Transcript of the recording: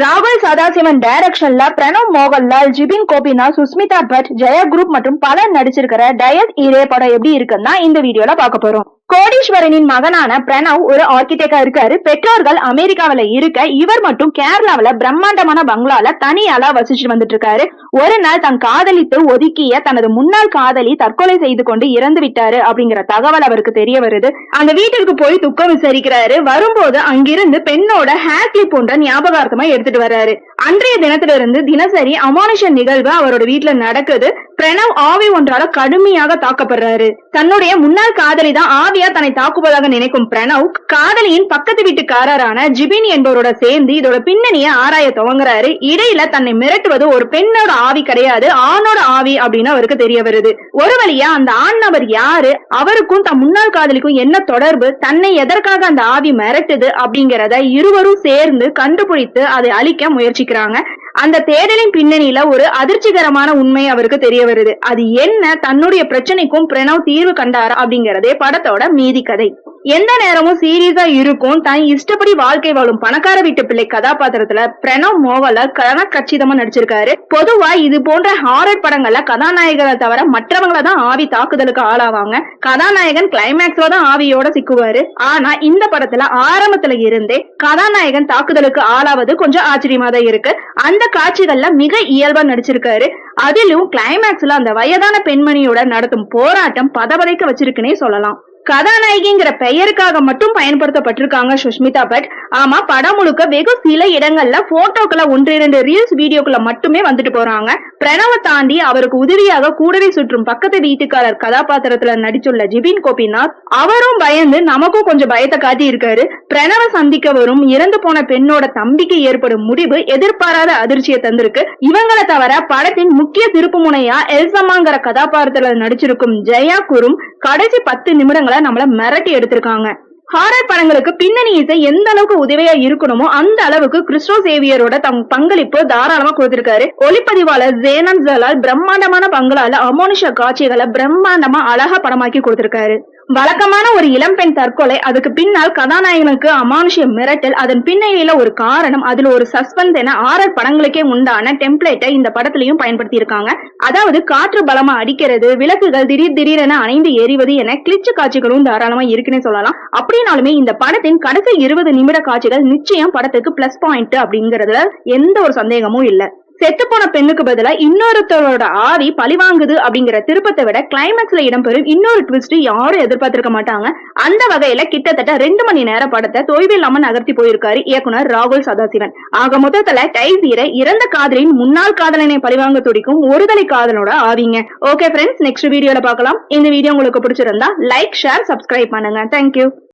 ராகுல் சதாசிவன் டைரக்ஷன்ல பிரணவ் மோகன்லால் ஜிபின் கோபினா சுஸ்மிதா பட் ஜெயா குரூப் மற்றும் பலர் நடிச்சிருக்கிற டயஸ் ஈரே படம் எப்படி இருக்குன்னா இந்த வீடியோல பார்க்க போறோம். கோடீஸ்வரனின் மகனான பிரணவ் ஒரு ஆர்கிடெக்டா இருக்காரு. பெற்றோர்கள் அமெரிக்காவில இருக்க இவர் மட்டும் கேரளாவில பிரம்மாண்டமான பங்களால தனியால வசிச்சுட்டு வந்துட்டு இருக்காரு ஒரு நாள் தன் காதலித்து ஒதுக்கிய தனது முன்னாள் காதலி தற்கொலை செய்து கொண்டு இறந்து விட்டாரு அப்படிங்கிற தகவல் அவருக்கு தெரிய வருது. அந்த வீட்டிற்கு போய் துக்கம் விசாரிக்கிறாரு. வரும்போது அங்கிருந்து பெண்ணோட ஹேர் கிளிப் போன்ற ஞாபகார்த்தமா எடுத்துட்டு வர்றாரு. அன்றைய தினத்திலிருந்து தினசரி அமானுஷ நிகழ்வு அவரோட வீட்டுல நடக்குது. பிரணவ் ஆவி ஒன்றால கடுமையாக தாக்கப்படுறாரு. தன்னுடைய முன்னாள் காதலி தான் ஆவியா தன்னை தாக்குவதாக நினைக்கும் பிரணவ் காதலியின் பக்கத்து வீட்டுக்காரரான ஜிபின் என்பவரோட சேர்ந்து இதோட பின்னணியை ஆராய துவங்குறாரு. இடையில தன்னை மிரட்டுவது ஒரு பெண்ணோட ஆவி கிடையாது ஆணோட ஆவி அப்படின்னு அவருக்கு தெரிய வருது. ஒரு வழியா அந்த ஆண் நபர் யாரு அவருக்கும் தன் முன்னாள் காதலிக்கும் என்ன தொடர்பு தன்னை எதற்காக அந்த ஆவி மிரட்டுது அப்படிங்கறத இருவரும் சேர்ந்து கண்டுபிடித்து அதை அழிக்க முயற்சிக்கிறாங்க. அந்த தேடலின் பின்னணியில ஒரு அதிர்ச்சிகரமான உண்மை அவருக்கு தெரிய வருது. அது என்ன? தன்னுடைய பிரச்சனைக்கும் பிரணவ் தீர்வு கண்டாரா அப்படிங்கறதே படத்தோட மீதி கதை. எந்த நேரமும் சீரியஸா இருக்கும். தான் இஷ்டப்படி வாழ்க்கை வாழும் பணக்கார வீட்டு பிள்ளை கதாபாத்திரத்துல பிரணவ் மோகல கன கச்சிதமா நடிச்சிருக்காரு. பொதுவா இது போன்ற ஹாரர் படங்கள்ல கதாநாயகரை தவிர மற்றவங்கள தான் ஆவி தாக்குதலுக்கு ஆளாவாங்க. கதாநாயகன் கிளைமேக்ஸ்ல தான் ஆவியோட சிக்குவாரு. ஆனா இந்த படத்துல ஆரம்பத்துல இருந்தே கதாநாயகன் தாக்குதலுக்கு ஆளாவது கொஞ்சம் ஆச்சரியமா தான் இருக்கு. அந்த காட்சிகள்ல மிக இயல்பா நடிச்சிருக்காரு. அதிலும் கிளைமேக்ஸ்ல அந்த வயதான பெண்மணியோட நடத்தும் போராட்டம் பதவதைக்க வச்சிருக்குன்னே சொல்லலாம். கதாநாயகிங்கிற பெயருக்காக மட்டும் பயன்படுத்தப்பட்டிருக்காங்க சுஷ்மிதா பட் ஆமா படம் முழுக்க வெகு சில இடங்கள்ல போட்டோக்களை ஒன்று இரண்டு ரீல்ஸ் வீடியோக்குள்ள மட்டுமே வந்துட்டு போறாங்க. பிரணவ தாண்டி அவருக்கு உதவியாக கூடவே சுற்றும் பக்கத்து வீட்டுக்காரர் கதாபாத்திரத்துல நடிச்சுள்ள ஜிபின் கோபிநாத் அவரும் பயந்து நமக்கும் கொஞ்சம் பயத்தை காட்டி இருக்காரு பிரணவ சந்திக்க வரும் இறந்து போன பெண்ணோட தம்பிக்கு ஏற்படும் முடிவு எதிர்பாராத அதிர்ச்சியை தந்திருக்கு. இவங்களை தவிர படத்தின் முக்கிய திருப்பு முனையா எல்சமாங்கிற கதாபாத்திரத்துல நடிச்சிருக்கும் ஜெயா குரும் கடைசி பத்து நிமிடங்களை நம்மள மிரட்டி எடுத்திருக்காங்க. ஹாரர் படங்களுக்கு பின்னணி இசை எந்த அளவுக்கு உதவியா இருக்கணுமோ அந்த அளவுக்கு கிறிஸ்டோ சேவியரோட தம் பங்களிப்பு தாராளமா கொடுத்திருக்காரு. ஒளிப்பதிவாளர் ஜேனன் ஜலால் பிரம்மாண்டமான பங்களால அமோனுஷ காட்சிகளை பிரம்மாண்டமா அழகா படமாக்கி கொடுத்திருக்காரு. வழக்கமான ஒரு இளம்பெண் தற்கொலை அதுக்கு பின்னால் கதாநாயகனுக்கு அமானுஷ்ய மிரட்டல் அதன் பின்னணியில ஒரு காரணம் அதுல ஒரு சஸ்பென்ஸ் என ஆரர் படங்களுக்கே உண்டான டெம்ப்ளேட்டை இந்த படத்திலையும் பயன்படுத்தி இருக்காங்க அதாவது காற்று பலமா அடிக்கிறது விளக்குகள் திடீர் திடீரென அணைந்து எரிவது என கிளிச்சு காட்சிகளும் தாராளமா இருக்குன்னு சொல்லலாம். அப்படின்னாலுமே இந்த படத்தின் கடைசி இருபது நிமிட காட்சிகள் நிச்சயம் படத்துக்கு பிளஸ் பாயிண்ட் அப்படிங்கறதுல எந்த ஒரு சந்தேகமும் இல்லை. செத்துப்போன பெண்ணுக்கு பதிலா இன்னொருத்தரோட ஆவி பழிவாங்குது அப்படிங்கிற திருப்பத்தை விட கிளைமேக்ஸ்ல இடம்பெறும் இன்னொரு ட்விஸ்ட் யாரும் எதிர்பார்த்திருக்க மாட்டாங்க. அந்த வகையில கிட்டத்தட்ட ரெண்டு மணி நேர படத்தை தொய்வில்லாம நகர்த்தி போயிருக்காரு இயக்குனர் ராகுல் சதாசிவன். ஆக மொத்தத்துல டைசீரை இறந்த காதலின் முன்னாள் காதலனை பழிவாங்க துடிக்கும் ஒருதலை காதலோட ஆவிங்க. ஓகே ஃப்ரெண்ட்ஸ் நெக்ஸ்ட் வீடியோல பார்க்கலாம். இந்த வீடியோ உங்களுக்கு பிடிச்சிருந்தா லைக் ஷேர் சப்ஸ்கிரைப் பண்ணுங்க. Thank you